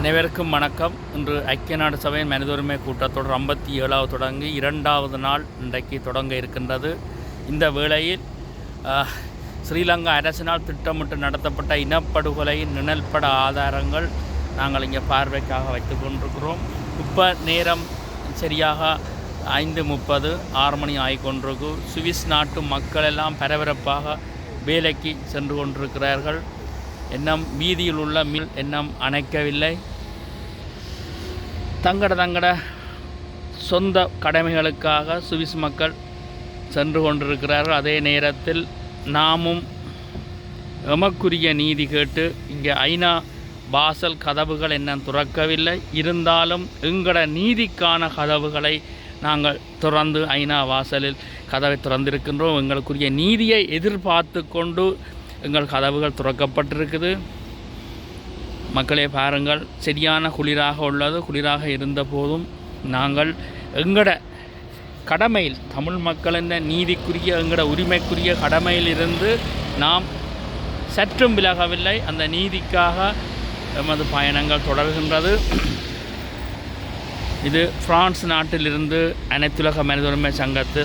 அனைவருக்கும் வணக்கம். இன்று ஐக்கிய நாடு சபையின் மனித உரிமை கூட்டத்தொடர் ஐம்பத்தி ஏழாவது தொடங்கி இரண்டாவது நாள் இன்றைக்கு தொடங்க இருக்கின்றது. இந்த வேளையில் ஸ்ரீலங்கா அரசினால் திட்டமிட்டு நடத்தப்பட்ட இனப்படுகொலையின் நிழல்பட ஆதாரங்கள் நாங்கள் இங்கே பார்வைக்காக வைத்து கொண்டிருக்கிறோம். இப்போ நேரம் சரியாக ஐந்து முப்பது ஆறு மணி ஆகிக்கொண்டிருக்கு சுவிஸ் நாட்டு மக்கள் எல்லாம் பரபரப்பாக வேலைக்கு சென்று கொண்டிருக்கிறார்கள். எண்ணம் வீதியில் உள்ள மில் எண்ணம் அணைக்கவில்லை. தங்கட தங்கட சொந்த கடமைகளுக்காக சுவிஸ் மக்கள் சென்று கொண்டிருக்கிறார்கள். அதே நேரத்தில் நாமும் எமக்குரிய நீதி கேட்டு இங்கே ஐநா வாசல் கதவுகள் என்ன துறக்கவில்லை. இருந்தாலும் எங்கள நீதிக்கான கதவுகளை நாங்கள் திறந்து ஐநா வாசலில் கதவை திறந்திருக்கின்றோம். எங்களுக்குரிய நீதியை எதிர்பார்த்து கொண்டு எங்கள் கதவுகள் துறக்கப்பட்டிருக்குது. மக்களே பாருங்கள். சரியான குளிராக உள்ளது. குளிராக இருந்த போதும் நாங்கள் எங்கட கடமையில் தமிழ் மக்கள் என்ற நீதிக்குரிய எங்கட உரிமைக்குரிய கடமையில் இருந்து நாம் சற்றும் விலகவில்லை. அந்த நீதிக்காக எமது பயணங்கள் தொடர்கின்றது. இது பிரான்ஸ் நாட்டிலிருந்து அனைத்துலக மனித உரிமை சங்கத்து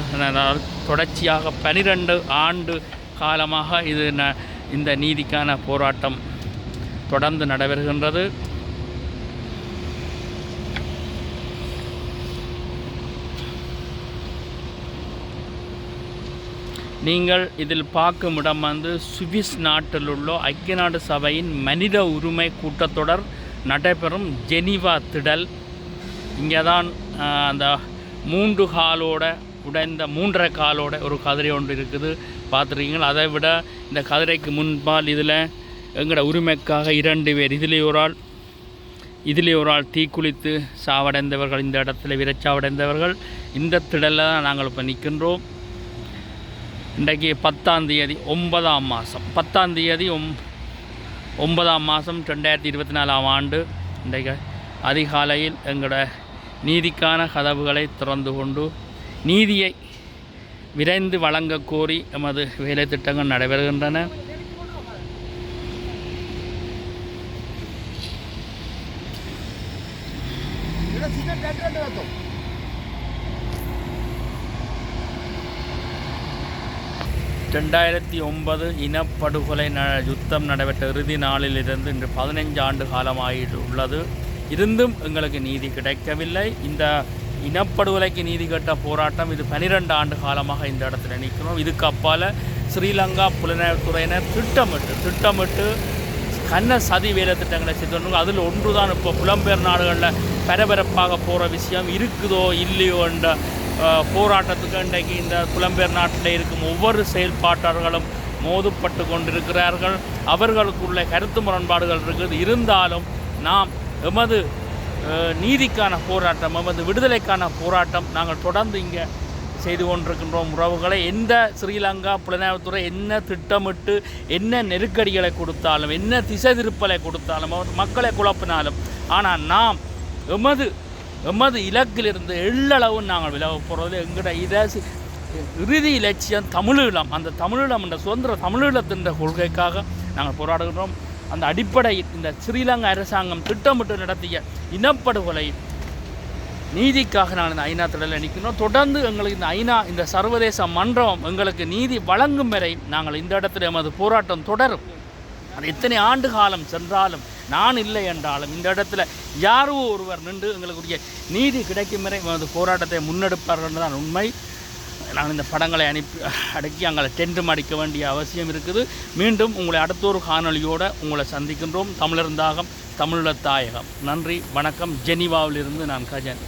தொடர்ச்சியாக பனிரெண்டு ஆண்டு காலமாக இது ந இந்த நீதிக்கான போராட்டம் தொடர்ந்து நடைபெறுகின்றது. நீங்கள் இதில் பார்க்கும் இடம் வந்து சுவிஸ் நாட்டில் உள்ள ஐக்கிய நாடு சபையின் மனித உரிமை கூட்டத்தொடர் நடைபெறும் ஜெனிவா திடல். இங்கே தான் அந்த மூன்று காலோட உடைந்த மூன்றரை காலோட ஒரு கதிரை ஒன்று இருக்குது. பார்த்துருக்கீங்களா? அதை விட இந்த கதிரைக்கு முன்பால் இதில் எங்களோட உரிமைக்காக இரண்டு பேர் இதிலே ஒரு ஆள் இதிலே ஒரு ஆள் தீக்குளித்து சாவடைந்தவர்கள் இந்த இடத்துல விரைச்சாவடைந்தவர்கள் இந்த திடலில் தான் நாங்கள் இப்போ நிற்கின்றோம் இன்றைக்கு பத்தாம் தேதி ஒன்பதாம் மாதம் பத்தாம் தேதி ஒம் ஒன்பதாம் மாதம் ரெண்டாயிரத்தி இருபத்தி நாலாம் ஆண்டு இன்றைக்கு அதிகாலையில் எங்களோட நீதிக்கான கதவுகளை திறந்து கொண்டு நீதியை விரைந்து வழங்க கோரி எமது வேலை திட்டங்கள் நடைபெறுகின்றன. ரெண்டாயிரத்தி ஒன்பது இனப்படுகொலை ந யுத்தம் நடைபெற்ற இறுதி நாளிலிருந்து இன்று பதினைஞ்சு ஆண்டு காலமாகி உள்ளது இருந்தும் எங்களுக்கு நீதி கிடைக்கவில்லை. இந்த இனப்படுகொலைக்கு நீதி கேட்ட போராட்டம் இது பனிரெண்டு ஆண்டு காலமாக இந்த இடத்துல நிற்கிறோம் இதுக்கு அப்பால் ஸ்ரீலங்கா புலனாய்வுத்துறையினர் திட்டமிட்டு திட்டமிட்டு கண்ண சதி வேலை திட்டங்களை செய்து அதில் ஒன்று தான் இப்போ புலம்பெயர் நாடுகளில் பரபரப்பாக போகிற விஷயம் இருக்குதோ இல்லையோ என்ற போராட்டத்துக்கு இன்றைக்கு இந்த புலம்பெயர் நாட்டில் இருக்கும் ஒவ்வொரு செயல்பாட்டாளர்களும் மோதுப்பட்டு கொண்டிருக்கிறார்கள். அவர்களுக்குள்ள கருத்து முரண்பாடுகள் இருக்குது. இருந்தாலும் நாம் எமது நீதிக்கான போராட்டம் எமது விடுதலைக்கான போராட்டம் நாங்கள் தொடர்ந்து இங்கே செய்து கொண்டிருக்கின்றோம். உறவுகளை எந்த ஸ்ரீலங்கா புலனாய்வுத்துறை என்ன திட்டமிட்டு என்ன நெருக்கடிகளை கொடுத்தாலும் என்ன திசை திருப்பலை கொடுத்தாலும் அவர் மக்களை குழப்பினாலும் ஆனால் நாம் எமது எமது இலக்கிலிருந்து எள்ளளவு நாங்கள் விலக போகிறது எங்கட இதை இறுதி இலட்சியம் தமிழீழம். அந்த தமிழீழம் என்ற சுதந்திர தமிழீழத்தின் கொள்கைக்காக நாங்கள் போராடுகின்றோம். அந்த அடிப்படையில் இந்த ஸ்ரீலங்கா அரசாங்கம் திட்டமிட்டு நடத்திய இனப்படுகொலை நீதிக்காக நான் இந்த ஐநா தொடரில் நிற்கணும் தொடர்ந்து எங்களுக்கு இந்த ஐநா இந்த சர்வதேச மன்றம் எங்களுக்கு நீதி வழங்கும் வரை நாங்கள் இந்த இடத்துல எமது போராட்டம் தொடரும். அது எத்தனை ஆண்டு காலம் சென்றாலும் நான் இல்லை என்றாலும் இந்த இடத்துல யாரோ ஒருவர் நின்று எங்களுக்குரிய நீதி கிடைக்கும் வரை எமது போராட்டத்தை முன்னெடுப்பார்கள் தான் உண்மை. நான் இந்த படங்களை அனுப்பி அடக்கி அங்கே டென்ட்டும் அடிக்க வேண்டிய அவசியம் இருக்குது. மீண்டும் உங்களை அடுத்த ஒரு காணொளியோடு உங்களை சந்திக்கின்றோம். தமிழர் தாகம் தமிழர் தாயகம். நன்றி வணக்கம். ஜெனீவாவிலிருந்து நான் கஜன்.